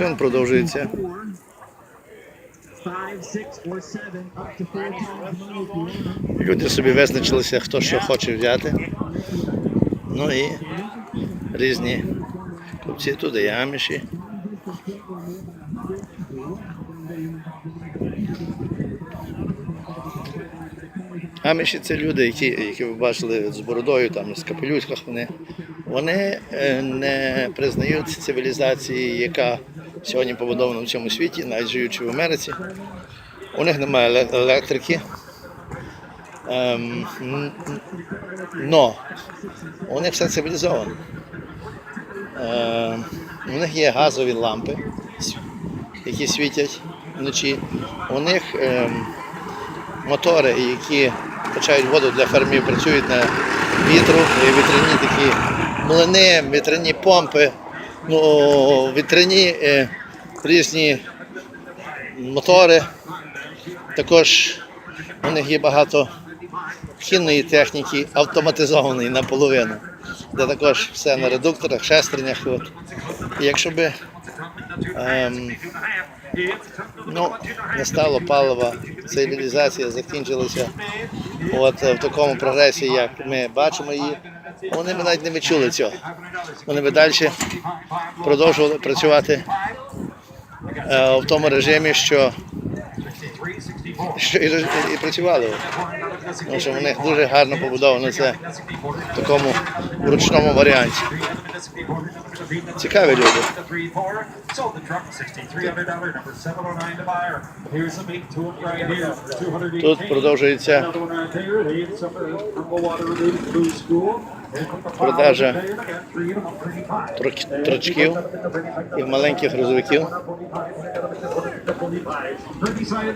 Він продовжується. Люди собі визначилися, хто що хоче взяти. Ну і різні купці туди, і аміші. Це люди, які, які ви бачили з бородою, там з капелюшках, вони, вони е, не признають цивілізації, яка сьогодні побудована в цьому світі, навіть живучи в Америці. У них немає електрики. Ем, но у них все цивілізовано. Ем, у них є газові лампи, які світять вночі. У них ем, мотори, які качають воду для фермів, працюють на вітру, і вітряні такі млини, вітряні помпи, ну, вітряні е, різні мотори. Також у них є багато хінної техніки, автоматизованої наполовину, де також все на редукторах, шестернях. От. І якщо би ем, ну, не стало палива, цивілізація закінчилася от, в такому прогресі, як ми бачимо її, вони б навіть не відчули цього. Вони б далі продовжували працювати е, в тому режимі, що, що і, і працювали. Тому що в них дуже гарно побудовано це в такому ручному варіанті. Цікаві люди. Sold the truck, $6,300, number 709 to buyer. Here's a meat to it right here, 218. Тут продовжується Uh, Продажа трочків і маленьких грузовиків. Pretty side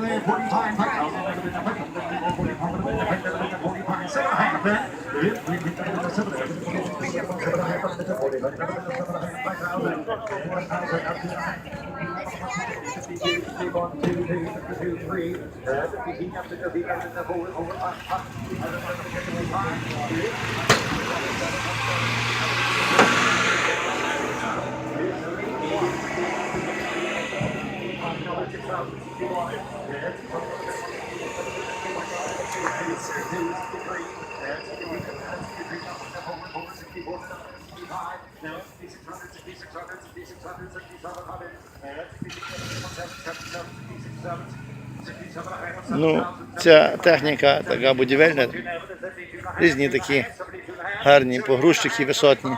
Ну, ця техніка така будівельна, різні такі гарні погрузчики висотні,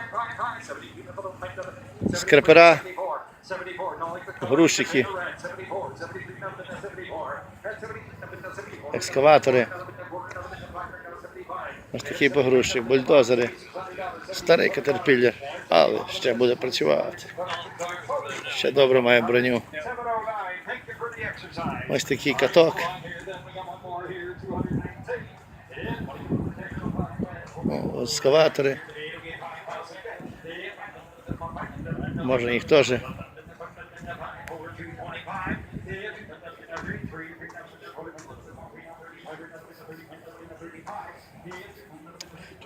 скрепера, грузчики, екскаватори. Ось такий погрузчик, бульдозери, старий катерпіллер, але ще буде працювати. Ще добре має броню. 709, thank you for the exercise. Ось такий каток. Екскаватори. Можна їх теж. Over 225.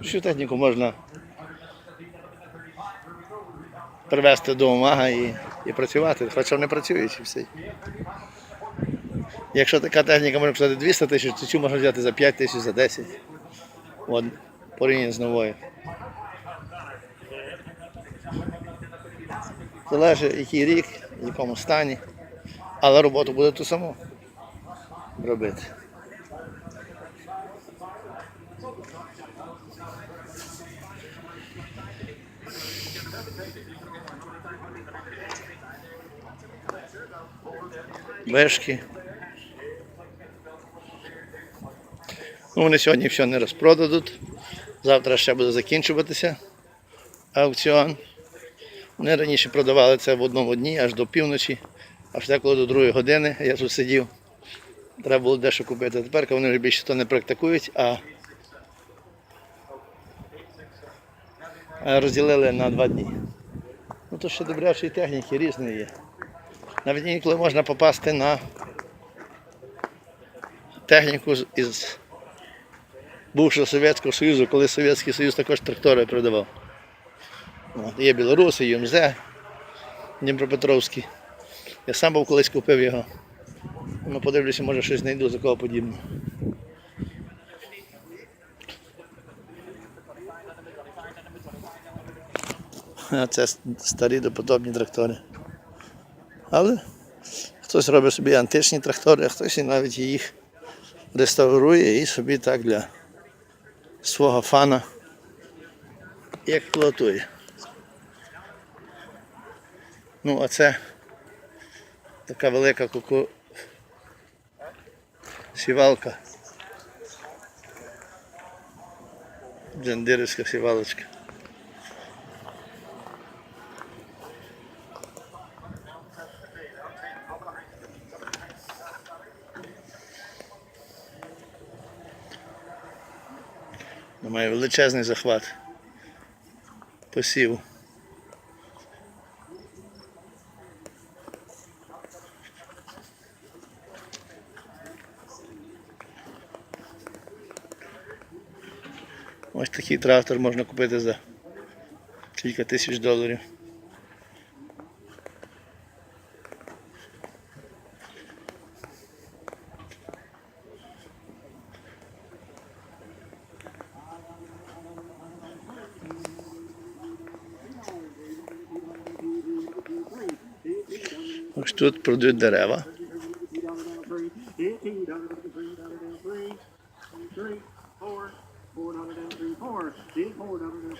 Всю техніку можна привезти до Омага і, і працювати, хоча вони працюють і все. Якщо така техніка може коштувати 200 тисяч, то цю можна взяти за 5 тисяч, за 10. От, порівняно з новою. Залежить який рік, в якому стані. Але роботу буде ту саму робити. вишки. Ну, вони сьогодні все не розпродадуть. Завтра ще буде закінчуватися аукціон. Вони раніше продавали це в одному дні аж до півночі, аж деколи до другої години. Я тут сидів. Треба було дещо купити. Тепер вони вже більше то не практикують, а розділили на два дні. Ну то ще добрячої техніки різної є. Навіть інколи можна попасти на техніку із бувшого Совєтського Союзу, коли Совєтський Союз також трактори продавав. От, Є білоруси, ЮМЗ, Дніпропетровські. Я сам був колись купив його. Ну, подивлюся, може щось знайду такого подібного. А це старі доподобні трактори. Але хтось робить собі античні трактори, а хтось і навіть їх реставрує і собі так для свого фана експлуатує. Ну, а це така велика куку... сівалка. Джендирівська сівалочка. Має величезний захват Посів. Ось такий трактор можна купити за кілька тисяч доларів.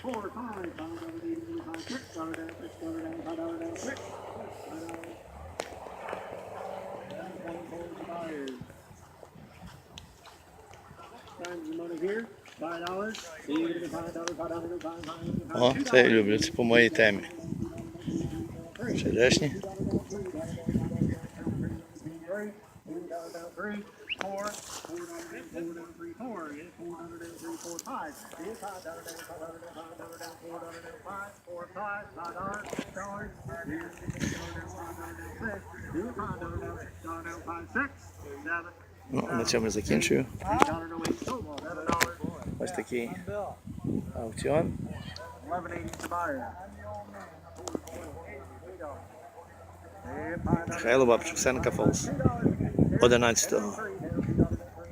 Dollar, five, five, five, О, це я люблю, це по моїй темі. Черешні. about three, four, four hundred and four down three four, yeah, four hundred and three four five, yeah, five down down five hundred and five hundred down four hundred and five, four five, five dollars, dollars, yeah, six down five hundred and six, yeah, five down down six down down Hello, Bob, Senka Falls. 11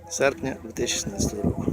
серпня 2016 року.